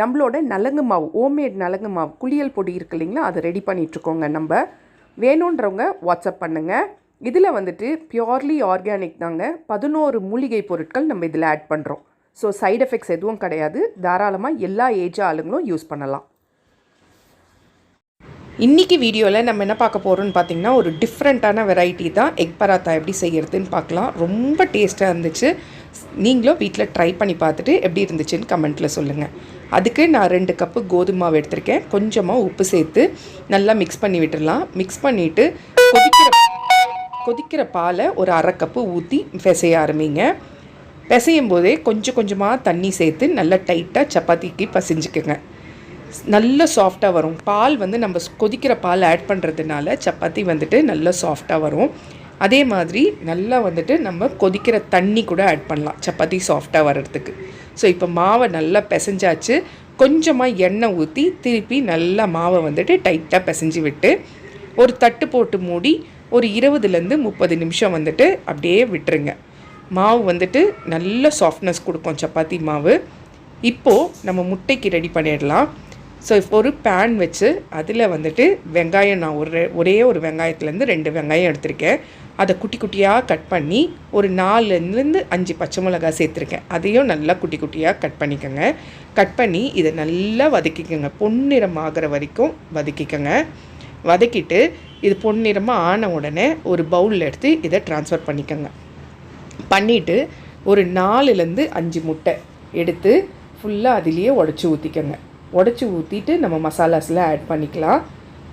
நம்மளோட நலங்கு மாவு ஹோம்மேட் நலங்கு மாவு குளியல் பொடி இருக்கு இல்லைங்களா? அதை ரெடி பண்ணிகிட்ருக்கோங்க நம்ம. வேணுன்றவங்க வாட்ஸ்அப் பண்ணுங்கள் இதில் வந்துட்டு பியோர்லி ஆர்கானிக் தாங்க. பதினோரு மூலிகை பொருட்கள் நம்ம இதில் ஆட் பண்ணுறோம் ஸோ சைட் எஃபெக்ட்ஸ் எதுவும் கிடையாது. தாராளமாக எல்லா ஏஜ் ஆளுங்களும் யூஸ் பண்ணலாம். இன்றைக்கி வீடியோவில் நம்ம என்ன பார்க்க போகிறோம்னு பார்த்திங்கன்னா ஒரு டிஃப்ரெண்ட்டான வெரைட்டி தான் எக் பராத்தா எப்படி செய்கிறதுன்னு பார்க்கலாம். ரொம்ப டேஸ்ட்டாக இருந்துச்சு. நீங்களும் வீட்டில் ட்ரை பண்ணி பார்த்துட்டு எப்படி இருந்துச்சுன்னு கமெண்ட்டில் சொல்லுங்கள் அதுக்கு நான் ரெண்டு கப்பு கோதுமை மாவு எடுத்திருக்கேன். கொஞ்சமாக உப்பு சேர்த்து நல்லா மிக்ஸ் பண்ணி விட்டுடலாம் மிக்ஸ் பண்ணிவிட்டு கொதிக்கிற கொதிக்கிற பாலை ஒரு அரை கப்பு ஊற்றி பிசைய ஆரம்பிங்க. பிசையும் போதே கொஞ்சம் கொஞ்சமாக தண்ணி சேர்த்து நல்லா டைட்டாக சப்பாத்திக்கு பசிஞ்சுக்குங்க. நல்ல சாஃப்டாக வரும். பால் வந்து நம்ம கொதிக்கிற பால் ஆட் பண்ணுறதுனால சப்பாத்தி வந்துட்டு நல்லா சாஃப்டாக வரும். அதே மாதிரி நல்லா வந்துட்டு நம்ம கொதிக்கிற தண்ணி கூட ஆட் பண்ணலாம். சப்பாத்தி சாஃப்டாக வர்றதுக்கு. ஸோ இப்போ மாவை நல்லா பிசைஞ்சாச்சு. கொஞ்சமாக எண்ணெய் ஊற்றி திருப்பி நல்லா மாவை வந்துட்டு டைட்டாக பிசைஞ்சு விட்டு ஒரு தட்டு போட்டு மூடி ஒரு இருபதுலேருந்து முப்பது நிமிஷம் வந்துட்டு அப்படியே விட்டுருங்க. மாவு வந்துட்டு நல்ல சாஃப்ட்னஸ் கொடுக்கும் சப்பாத்தி மாவு. இப்போது நம்ம முட்டைக்கு ரெடி பண்ணிடலாம். ஸோ இப்போ ஒரு பேன் வச்சு அதில் வந்துட்டு வெங்காயம் நான் ஒரு ஒரே ஒரு வெங்காயத்துலேருந்து ரெண்டு வெங்காயம் எடுத்திருக்கேன். அதை குட்டி குட்டியாக கட் பண்ணி ஒரு நாலுலேருந்து அஞ்சு பச்சை மிளகாய் சேர்த்துருக்கேன். அதையும் நல்லா குட்டி குட்டியாக கட் பண்ணிக்கோங்க. கட் பண்ணி இதை நல்லா வதக்கிக்கோங்க. பொன்னிறம் ஆகிற வரைக்கும் வதக்கிக்கோங்க. வதக்கிட்டு இது பொன்னிறமாக ஆன உடனே ஒரு பவுலில் எடுத்து இதை ட்ரான்ஸ்ஃபர் பண்ணிக்கோங்க. பண்ணிவிட்டு ஒரு நாலுலேருந்து அஞ்சு முட்டை எடுத்து ஃபுல்லாக அதிலேயே உடச்சி ஊற்றிக்கோங்க உடச்சி ஊற்றிட்டு நம்ம மசாலாஸில் ஆட் பண்ணிக்கலாம்.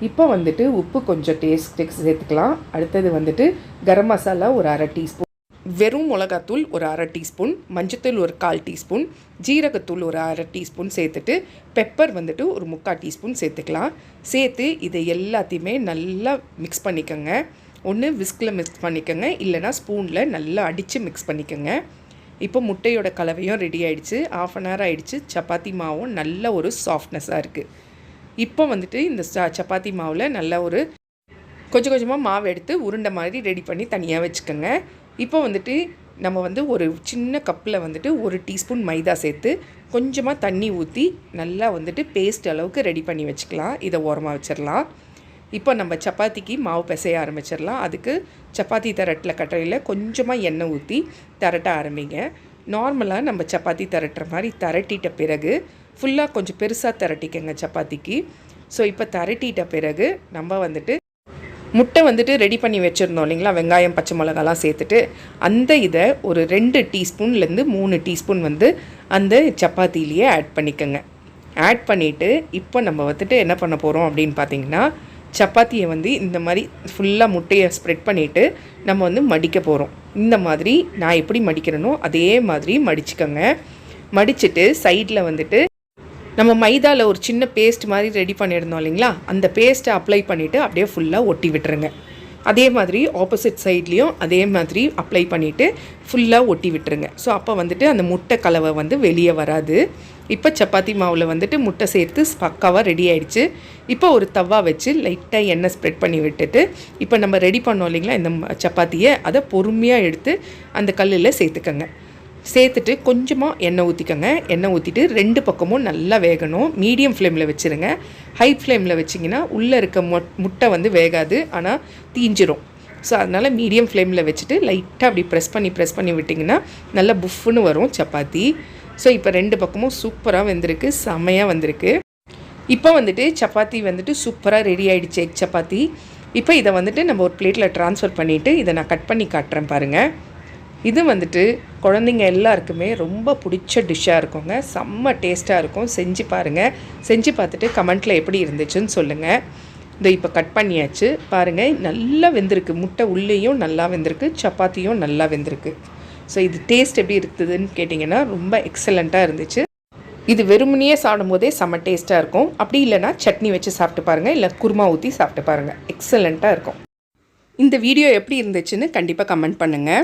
இப்போ வந்துட்டு உப்பு கொஞ்சம் டேஸ்ட்டுக்கு சேர்த்துக்கலாம். அடுத்தது வந்துட்டு கரம் மசாலா ஒரு அரை டீஸ்பூன் வெறும் மிளகாத்தூள் ஒரு அரை டீஸ்பூன் மஞ்சத்தூள் ஒரு கால் டீஸ்பூன் ஜீரகத்தூள் ஒரு அரை டீஸ்பூன் சேர்த்துட்டு பெப்பர் வந்துட்டு ஒரு முக்கால் டீஸ்பூன் சேர்த்துக்கலாம். சேர்த்து இதை எல்லாத்தையுமே நல்லா மிக்ஸ் பண்ணிக்கோங்க. ஒன்று விஸ்கில் மிக்ஸ் பண்ணிக்கோங்க. இல்லைனா ஸ்பூனில் நல்லா அடித்து மிக்ஸ் பண்ணிக்கோங்க. இப்போ முட்டையோட கலவையும் ரெடி ஆகிடுச்சு ஆஃப் அன் ஹவர் ஆகிடுச்சு சப்பாத்தி மாவும் நல்ல ஒரு சாஃப்ட்னஸாக இருக்குது இப்போ வந்துட்டு இந்த சப்பாத்தி மாவில் நல்ல ஒரு கொஞ்சம் கொஞ்சமாக மாவு எடுத்து உருண்டை மாதிரி ரெடி பண்ணி தனியாக வச்சுக்கோங்க. இப்போ வந்துட்டு நம்ம வந்து ஒரு சின்ன கப்பில் வந்துட்டு ஒரு டீஸ்பூன் மைதா சேர்த்து கொஞ்சமாக தண்ணி ஊற்றி நல்லா வந்துட்டு பேஸ்ட் அளவுக்கு ரெடி பண்ணி வச்சுக்கலாம். இதை ஓரமாக வச்சிடலாம். இப்போ நம்ம சப்பாத்திக்கு மாவு பிசைய ஆரம்பிச்சிடலாம். அதுக்கு சப்பாத்தி தரட்டில் கட்டையில் கொஞ்சமாக எண்ணெய் ஊற்றி தரட்ட ஆரம்பிங்க. நார்மலாக நம்ம சப்பாத்தி தரட்டுற மாதிரி தரட்டிட்ட பிறகு ஃபுல்லாக கொஞ்சம் பெருசாக தரட்டிக்கங்க சப்பாத்திக்கு. ஸோ இப்போ தரட்டிட்ட பிறகு நம்ம வந்துட்டு முட்டை வந்துட்டு ரெடி பண்ணி வச்சுருந்தோம் இல்லைங்களா? வெங்காயம் பச்சை மிளகாலாம் சேர்த்துட்டு. அந்த இதை ஒரு ரெண்டு டீஸ்பூன்லேருந்து மூணு டீஸ்பூன் வந்து அந்த சப்பாத்திலேயே ஆட் பண்ணிக்கோங்க. ஆட் பண்ணிவிட்டு இப்போ நம்ம வந்துட்டு என்ன பண்ண போகிறோம் அப்படின்னு பார்த்தீங்கன்னா சப்பாத்தியை வந்து இந்த மாதிரி ஃபுல்லாக முட்டையை ஸ்ப்ரெட் பண்ணிவிட்டு நம்ம வந்து மடிக்க போகிறோம் இந்த மாதிரி நான் எப்படி மடிக்கிறேனோ அதே மாதிரி மடிச்சுக்கோங்க. மடிச்சுட்டு சைடில் வந்துட்டு நம்ம மைதாவில் ஒரு சின்ன பேஸ்ட் மாதிரி ரெடி பண்ணியிருந்தோம் இல்லைங்களா? அந்த பேஸ்ட்டை அப்ளை பண்ணிவிட்டு அப்படியே ஃபுல்லாக ஒட்டி விட்டுருங்க. அதே மாதிரி ஆப்போசிட் சைட்லேயும் அதே மாதிரி அப்ளை பண்ணிவிட்டு ஃபுல்லாக ஒட்டி விட்டுருங்க. ஸோ அப்போ வந்துட்டு அந்த முட்டை கலவை வந்து வெளியே வராது. இப்போ சப்பாத்தி மாவில் வந்துட்டு முட்டை சேர்த்து பக்காவாக ரெடி ஆகிடுச்சு இப்போ ஒரு தவா வச்சு லைட்டாக எண்ணெய் ஸ்ப்ரெட் பண்ணி விட்டுட்டு இப்போ நம்ம ரெடி பண்ணோம் இல்லைங்களா இந்த சப்பாத்தியை அதை பொறுமையாக எடுத்து அந்த கல்லில் சேர்த்துக்கங்க. சேர்த்துட்டு கொஞ்சமாக எண்ணெய் ஊற்றிக்கோங்க எண்ணெய் ஊற்றிட்டு ரெண்டு பக்கமும் நல்லா வேகணும். மீடியம் ஃப்ளேமில் வச்சுருங்க. ஹை ஃப்ளேமில் வச்சிங்கன்னா உள்ளே இருக்க முட்டை வந்து வேகாது. ஆனால் தீஞ்சிரும். ஸோ அதனால் மீடியம் ஃப்ளேமில் வச்சுட்டு லைட்டாக அப்படி ப்ரெஸ் பண்ணி ப்ரெஸ் பண்ணி விட்டிங்கன்னா நல்லா புஃப்னு வரும் சப்பாத்தி. ஸோ இப்போ ரெண்டு பக்கமும் சூப்பராக வந்திருக்கு. செமையாக வந்திருக்கு. இப்போ வந்துட்டு சப்பாத்தி வந்துட்டு சூப்பராக ரெடி ஆகிடுச்சு எக் சப்பாத்தி. இப்போ இதை வந்துட்டு நம்ம ஒரு பிளேட்டில் ட்ரான்ஸ்ஃபர் பண்ணிவிட்டு இதை நான் கட் பண்ணி காட்டுறேன் பாருங்கள் இது வந்துட்டு குழந்தைங்க எல்லாருக்குமே ரொம்ப பிடிச்ச டிஷ்ஷாக இருக்குங்க. செம்ம டேஸ்ட்டாக இருக்கும். செஞ்சு பாருங்கள் செஞ்சு பார்த்துட்டு கமெண்ட்டில் எப்படி இருந்துச்சுன்னு சொல்லுங்கள் இதை இப்போ கட் பண்ணியாச்சு. பாருங்கள் நல்லா வெந்திருக்கு. முட்டை உள்ளேயும் நல்லா வெந்திருக்கு. சப்பாத்தியும் நல்லா வெந்திருக்கு. ஸோ இது டேஸ்ட் எப்படி இருக்குதுன்னு கேட்டிங்கன்னா ரொம்ப எக்ஸலண்ட்டாக இருந்துச்சு. இது வெறுமனையே சாப்பிடும்போதே செம்ம டேஸ்ட்டாக இருக்கும். அப்படி இல்லைன்னா சட்னி வச்சு சாப்பிட்டு பாருங்கள் இல்லை குருமா ஊற்றி சாப்பிட்டு பாருங்கள் எக்ஸலண்ட்டாக இருக்கும். இந்த வீடியோ எப்படி இருந்துச்சுன்னு கண்டிப்பாக கமெண்ட் பண்ணுங்கள்